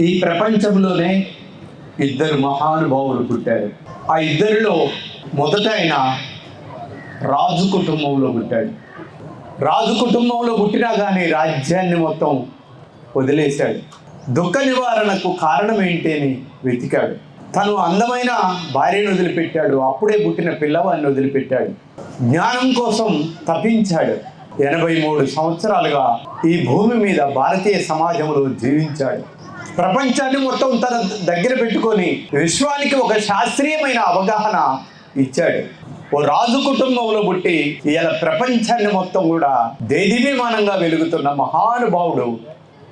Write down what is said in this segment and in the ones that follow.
ఈ ప్రపంచంలోనే ఇద్దరు మహానుభావులు పుట్టారు. ఆ ఇద్దరిలో మొదట ఆయన రాజు కుటుంబంలో పుట్టాడు. రాజు కుటుంబంలో పుట్టినా కానీ రాజ్యాన్ని మొత్తం వదిలేశాడు. దుఃఖ నివారణకు కారణం ఏంటి అని వెతికాడు. తను అందమైన భార్యను వదిలిపెట్టాడు. అప్పుడే పుట్టిన పిల్లవాడిని వదిలిపెట్టాడు. జ్ఞానం కోసం తపించాడు. ఎనభై మూడు సంవత్సరాలుగా ఈ భూమి మీద భారతీయ సమాజంలో జీవించాడు. ప్రపంచాన్ని మొత్తం తన దగ్గర పెట్టుకొని విశ్వానికి ఒక శాస్త్రీయమైన అవగాహన ఇచ్చాడు. ఓ రాజు కుటుంబంలో పుట్టి ఇలా ప్రపంచాన్ని మొత్తం కూడా దేదీవిమానంగా వెలుగుతున్న మహానుభావుడు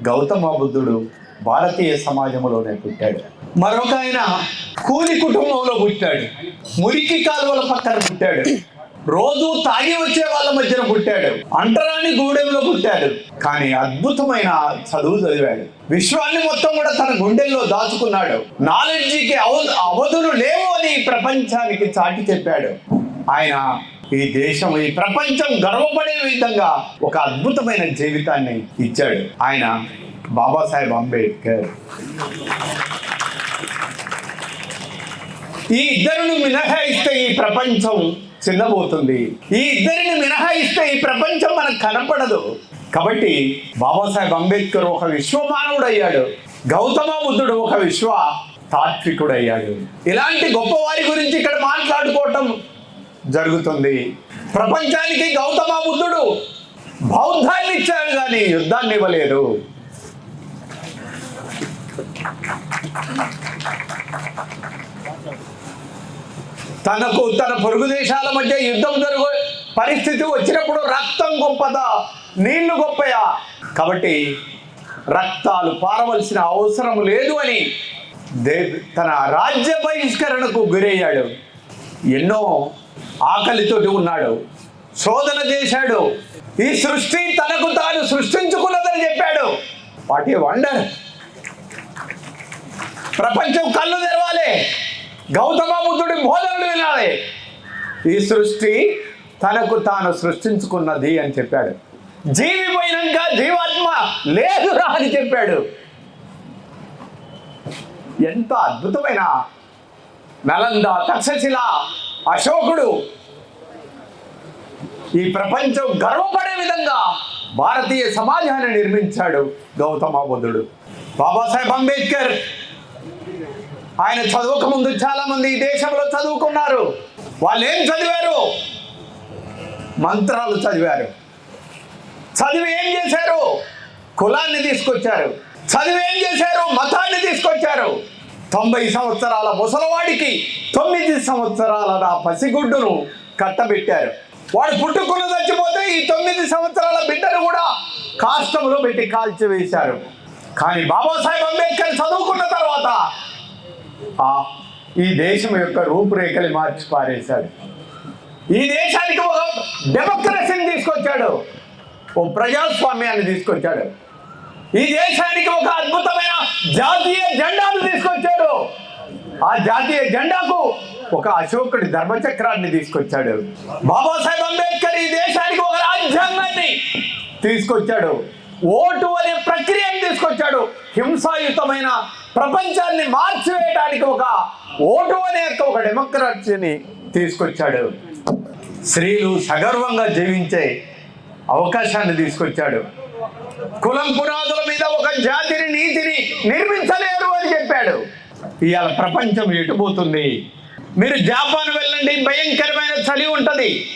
గౌతమ బుద్ధుడు భారతీయ సమాజంలోనే పుట్టాడు. మరొక ఆయన కూలి కుటుంబంలో పుట్టాడు. మురికి కాలువల పక్కన పుట్టాడు. రోజు తాగి వచ్చే వాళ్ళ మధ్యన పుట్టాడు. అంటరాని గూడెంలో పుట్టాడు. కానీ అద్భుతమైన చదువు చదివాడు. విశ్వాన్ని మొత్తం కూడా తన గుండెల్లో దాచుకున్నాడు. నాలెడ్జికి అవ అవధులు లేవు అని ప్రపంచానికి చాటి చెప్పాడు. ఆయన ఈ దేశం ఈ ప్రపంచం గర్వపడే విధంగా ఒక అద్భుతమైన జీవితాన్ని ఇచ్చాడు. ఆయన బాబాసాహెబ్ అంబేద్కర్. ఈ ఇద్దరును మినహాయిస్తే ఈ ప్రపంచం చిన్నబోతుంది ఈ ఇద్దరిని మినహాయిస్తే ఈ ప్రపంచం మనకు కనపడదు. కాబట్టి బాబాసాహెబ్ అంబేద్కర్ ఒక విశ్వమానవుడు అయ్యాడు గౌతమ బుద్ధుడు ఒక విశ్వ తాత్వికుడు అయ్యాడు ఇలాంటి గొప్పవారి గురించి ఇక్కడ మాట్లాడుకోవటం జరుగుతుంది. ప్రపంచానికి గౌతమ బుద్ధుడు బౌద్ధాన్ని ఇచ్చాడు కానీ యుద్ధాన్ని ఇవ్వలేదు. తనకు తన పొరుగు దేశాల మధ్య యుద్ధం జరుగు పరిస్థితి వచ్చినప్పుడు రక్తం గొప్పదా నీళ్ళు గొప్పయా? కాబట్టి రక్తాలు పారవలసిన అవసరం లేదు అని దే తన రాజ్య బహిష్కరణకు గురయ్యాడు. ఎన్నో ఆకలితోటి ఉన్నాడు. శోధన చేశాడు. ఈ సృష్టి తనకు తాను సృష్టించుకున్నదని చెప్పాడు. వాటి వండర్! ప్రపంచం కళ్ళు తెరవాలి. గౌతమ బుద్ధుడి బోధనలు వినాలి. ఈ సృష్టి తనకు తాను సృష్టించుకున్నది అని చెప్పాడు. జీవిపోయినాక జీవాత్మ లేదురా అని చెప్పాడు. ఎంత అద్భుతమైన నలంద తక్షశిల అశోకుడు ఈ ప్రపంచం గర్వపడే విధంగా భారతీయ సమాజాన్ని నిర్మించాడు గౌతమ బుద్ధుడు బాబాసాహెబ్ అంబేద్కర్ ఆయన చదువుక ముందు చాలా మంది ఈ దేశంలో చదువుకున్నారు. వాళ్ళు ఏం చదివారు? మంత్రాలు చదివారు. చదివి ఏం చేశారు? కులాన్ని తీసుకొచ్చారు. చదివి ఏం చేశారు? మతాన్ని తీసుకొచ్చారు. తొంభై సంవత్సరాల ముసలవాడికి తొమ్మిది సంవత్సరాల నా పసిగుడ్డును కట్టబెట్టారు. వాడు పుట్టుకున్న చచ్చిపోతే ఈ తొమ్మిది సంవత్సరాల బిడ్డను కూడా కాష్టంలో పెట్టి కాల్చి వేశారు కానీ బాబాసాహెబ్ అంబేద్కర్ చదువుకున్న తర్వాత ఈ దేశం యొక్క రూపురేఖలు మార్చి పారేశాడు. ఈ దేశానికి ఒక డెమోక్రసీని తీసుకొచ్చాడు. ఓ ప్రజాస్వామ్యాన్ని తీసుకొచ్చాడు. ఈ దేశానికి ఒక అద్భుతమైన జాతీయ జెండాను తీసుకొచ్చాడు. ఆ జాతీయ జెండాకు ఒక అశోకుడి ధర్మచక్రాన్ని తీసుకొచ్చాడు. బాబాసాహెబ్ అంబేద్కర్ ఈ దేశానికి ఒక రాజ్యాంగాన్ని తీసుకొచ్చాడు. ఓటు అనే ప్రక్రియను తీసుకొచ్చాడు. హింసాయుతమైన ప్రపంచాన్ని మార్చివేయడానికి ఒక ఓటు అనే ఒక డెమోక్రసీని తీసుకొచ్చాడు. స్త్రీలు సగర్వంగా జీవించే అవకాశాన్ని తీసుకొచ్చాడు. కులం పునాదుల మీద ఒక జాతిని నీతిని నిర్మించలేరు అని చెప్పాడు. ఇవాళ ప్రపంచం ఎటుపోతుంది? మీరు జాపాన్ వెళ్ళండి భయంకరమైన చలి ఉంటుంది.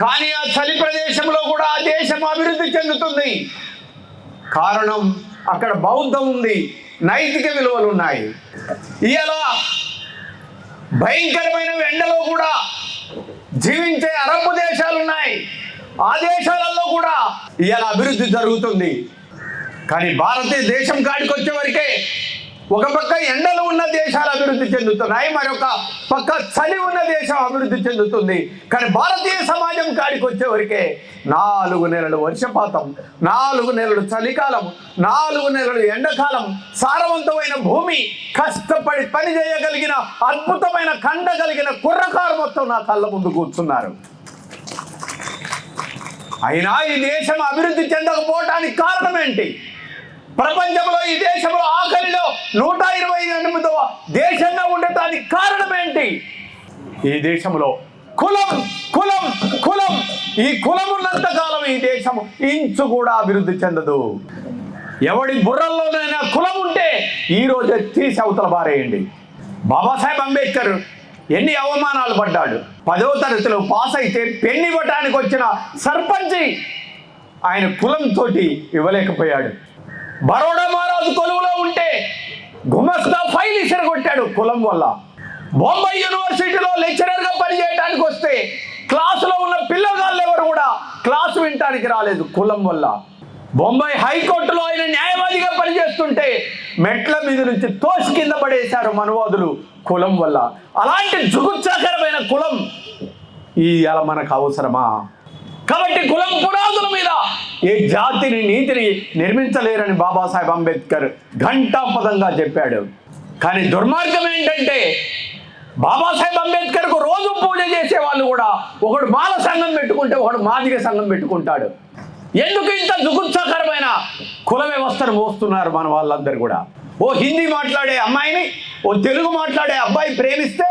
కానీ ఆ చలి ప్రదేశంలో కూడా ఆ దేశం అభివృద్ధి చెందుతుంది. కారణం అక్కడ బౌద్ధం ఉంది. నైతిక విలువలు ఉన్నాయి. ఇలా భయంకరమైన ఎండలో కూడా జీవించే అరబ్ దేశాలు ఉన్నాయి. ఆ దేశాలలో కూడా ఇలా అభివృద్ధి జరుగుతుంది. కానీ భారతదేశం కాడికి వచ్చే వరకే ఒక పక్క ఎండలు ఉన్న దేశాలు అభివృద్ధి చెందుతున్నాయి మరొక పక్క చలి ఉన్న దేశం అభివృద్ధి చెందుతుంది. కానీ భారతీయ సమాజం కాడికి వచ్చేవరకే నాలుగు నెలలు వర్షపాతం నాలుగు నెలలు చలికాలం నాలుగు నెలలు ఎండాకాలం సారవంతమైన భూమి కష్టపడి పని చేయగలిగిన అద్భుతమైన కండ కలిగిన కుర్రకారు మొత్తం నా కళ్ళ ముందు కూర్చున్నారు. అయినా ఈ దేశం అభివృద్ధి చెందకపోవటానికి కారణం ఏంటి? ప్రపంచంలో ఈ దేశంలో ఆఖరిలో నూట ఇరవై ఎనిమిదవ దేశంగా ఉండటానికి కారణం ఏంటి? ఈ దేశంలో కులం కులం కులం. ఈ కులం ఉన్నంత కాలం ఈ దేశం ఇంచు కూడా అభివృద్ధి చెందదు. ఎవడి బుర్రల్లోనైనా కులం ఉంటే ఈరోజు తీసి అవతల బారేయండి బాబాసాహెబ్ అంబేద్కర్ ఎన్ని అవమానాలు పడ్డాడు. పదో తరగతిలో పాస్ అయితే పెన్ ఇవ్వటానికి వచ్చిన సర్పంచి ఆయన కులంతో ఇవ్వలేకపోయాడు. బరోడా మహారాజు కొలువులో ఉంటే గుమస్తా ఫైల్ ఇసిరగొట్టాడు కులం వల్ల. బొంబాయి యూనివర్సిటీలో లెక్చరర్గా పనిచేయడానికి వస్తే క్లాసులో ఉన్న పిల్లగాళ్ళు ఎవరు కూడా క్లాసు వినటానికి రాలేదు కులం వల్ల. బొంబాయి హైకోర్టులో ఆయన న్యాయవాదిగా పనిచేస్తుంటే మెట్ల మీద నుంచి తోసి కింద పడేశారు మనవాదులు కులం వల్ల. అలాంటి జుగుత్సాకరమైన కులం ఈ అలా మనకు అవసరమా? కాబట్టి కులం పునాదుల మీద ఏ జాతిని నీతిని నిర్మించలేరని బాబాసాహెబ్ అంబేద్కర్ ఘంటాపదంగా చెప్పాడు. కానీ దుర్మార్గం ఏంటంటే బాబాసాహెబ్ అంబేద్కర్కు రోజు పూజ చేసే వాళ్ళు కూడా ఒకడు మాల సంఘం పెట్టుకుంటే ఒకడు మాదిగ సంఘం పెట్టుకుంటాడు. ఎందుకు ఇంత జుగుత్సాకరమైన కుల వ్యవస్థను మోస్తున్నారు మన వాళ్ళందరూ కూడా? ఓ హిందీ మాట్లాడే అమ్మాయిని ఓ తెలుగు మాట్లాడే అబ్బాయి ప్రేమిస్తే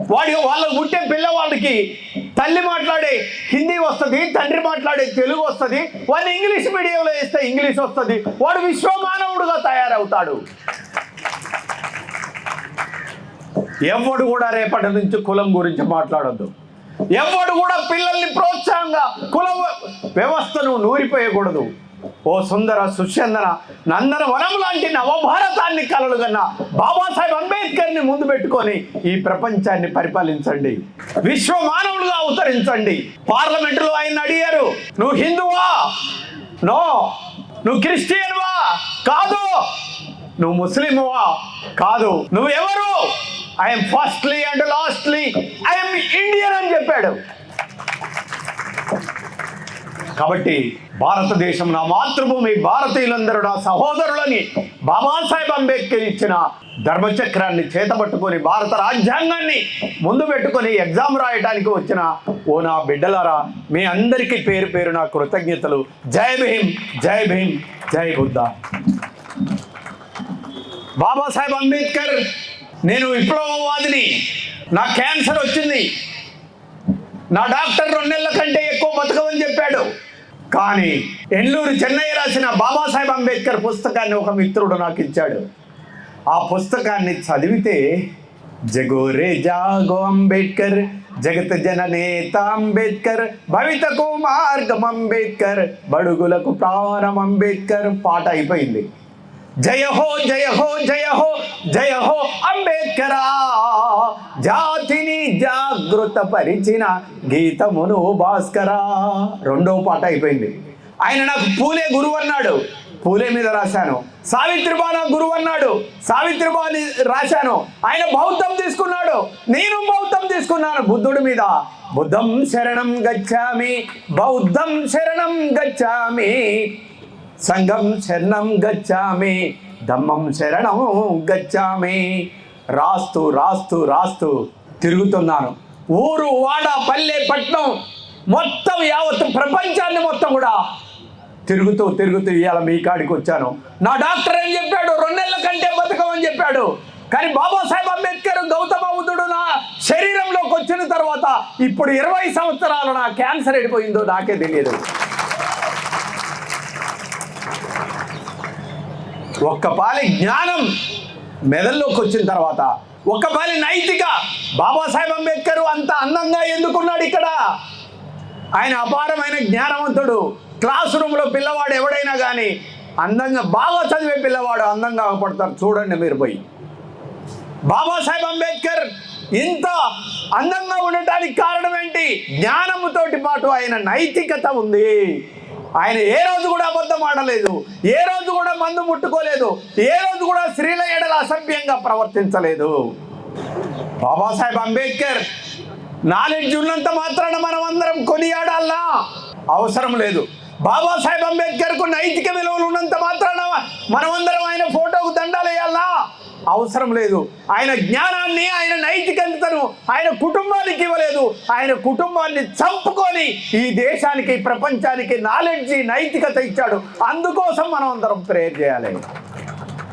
వాడి వాళ్ళకు పుట్టే పిల్లవాళ్ళకి తల్లి మాట్లాడే హిందీ వస్తుంది తండ్రి మాట్లాడే తెలుగు వస్తుంది వాడిని ఇంగ్లీష్ మీడియంలో వేస్తే ఇంగ్లీష్ వస్తుంది. వాడు విశ్వమానవుడుగా తయారవుతాడు. ఎవడు కూడా రేపటి నుంచి కులం గురించి మాట్లాడొద్దు. ఎవడు కూడా పిల్లల్ని ప్రోత్సాహంగా కుల వ్యవస్థను నూరిపోయకూడదు. ఓ సుందర సుచందన నందన వనం లాంటి నవభారతాన్ని కలలుగన్న బాబాసాహెబ్ అంబేద్కర్ని ముందు పెట్టుకొని ఈ ప్రపంచాన్ని పరిపాలించండి. విశ్వ మానవులుగా అవతరించండి. పార్లమెంటులో ఆయన అడిగారు నువ్వు హిందువా? నో. నువ్వు క్రిస్టియన్వా? కాదు. నువ్వు ముస్లింవా? కాదు. నువ్వు ఎవరు I'm firstly and lastly. I'm Indian అని చెప్పాడు. కాబట్టి భారతదేశం నా మాతృభూమి భారతీయులందరూ నా సహోదరులని బాబాసాహెబ్ అంబేద్కర్ ఇచ్చిన ధర్మచక్రాన్ని చేతబట్టుకొని భారత రాజ్యాంగాన్ని ముందు పెట్టుకొని ఎగ్జామ్ రాయడానికి వచ్చిన ఓ నా బిడ్డలారా మీ అందరికీ పేరు పేరు నా కృతజ్ఞతలు. జై భీమ్ జై భీమ్ జై బుద్ధ. బాబాసాహెబ్ అంబేద్కర్ నేను విప్లవవాదిని. నా క్యాన్సర్ వచ్చింది. నా డాక్టర్ రెండు నెలల కంటే ఎక్కువ బతకమని చెప్పాడు. కానీ ఎల్లూరు చెన్నై రాసిన బాబాసాహెబ్ అంబేద్కర్ పుస్తకాన్ని ఒక మిత్రుడు నాకు ఇచ్చాడు. ఆ పుస్తకాన్ని చదివితే జగోరే జాగో అంబేద్కర్ జగత్ జననేత అంబేద్కర్ భవితకు మార్గం అంబేద్కర్ బడుగులకు ప్రాణం అంబేద్కర్ పాట అయిపోయింది. జయ హో జయ హో జయ హో జయ హో అంబేద్కరా. జాతిని జాగృత పరిచిన గీతమును భాస్కరా. రెండో పాట అయిపోయింది. ఆయన నాకు పూలే గురువు అన్నాడు. పూలే మీద రాశాను. సావిత్రిబా నా గురువు అన్నాడు. సావిత్రిబాని రాశాను. ఆయన బౌద్ధం తీసుకున్నాడు. నేను బౌద్ధం తీసుకున్నాను బుద్ధుడి మీద. బుద్ధం శరణం గచ్చామి బౌద్ధం శరణం గచ్చామి. సంఘం శరణం గచ్చామి ధమ్మం శరణం గచ్చామి. రాస్తూ రాస్తూ రాస్తూ తిరుగుతున్నాను. ఊరు వాడ పల్లె పట్నం మొత్తం యావత్ ప్రపంచాన్ని మొత్తం కూడా తిరుగుతూ తిరుగుతూ ఇవాళ మీ కాడికి వచ్చాను. నా డాక్టర్ ఏం చెప్పాడు? రెండేళ్ళ కంటే బతకమని చెప్పాడు. కానీ బాబాసాహెబ్ అంబేద్కర్ గౌతమ బుద్ధుడు నా శరీరంలోకి వచ్చిన తర్వాత ఇప్పుడు ఇరవై సంవత్సరాలు నా క్యాన్సర్ అయిపోయిందో నాకే తెలియదు. ఒక్కపాలి జ్ఞానం మెదల్లోకి వచ్చిన తర్వాత ఒక్కపాలి నైతిక బాబాసాహెబ్ అంబేద్కర్ అంత అందంగా ఎందుకున్నాడు ఇక్కడ? ఆయన అపారమైన జ్ఞానవంతుడు. క్లాస్ రూమ్లో పిల్లవాడు ఎవడైనా కానీ అందంగా బాగా చదివే పిల్లవాడు అందంగా పడతారు చూడండి మీరు పోయి. బాబాసాహెబ్ అంబేద్కర్ ఇంత అందంగా ఉండటానికి కారణం ఏంటి? జ్ఞానముతోటి పాటు ఆయన నైతికత ఉంది. ఆయన ఏ రోజు కూడా అబద్ధం ఆడలేదు ఏ రోజు కూడా మందు ముట్టుకోలేదు ఏ రోజు కూడా స్త్రీల ఎడల అసభ్యంగా ప్రవర్తించలేదు. బాబాసాహెబ్ అంబేద్కర్ నాలెడ్జ్ ఉన్నంత మాత్రాన మనం అందరం కొనియాడాలా? అవసరం లేదు. బాబాసాహెబ్ అంబేద్కర్కు నైతిక విలువలు ఉన్నంత మాత్రాన మనమందరం ఆయన ఫోటోకు అవసరం లేదు. ఆయన జ్ఞానాన్ని ఆయన నైతికతను ఆయన కుటుంబానికి ఇవ్వలేదు. ఆయన కుటుంబాన్ని చంపుకొని ఈ దేశానికి ప్రపంచానికి నాలెడ్జి నైతికత ఇచ్చాడు. అందుకోసం మనం అందరం ప్రేయర్ చేయాలి.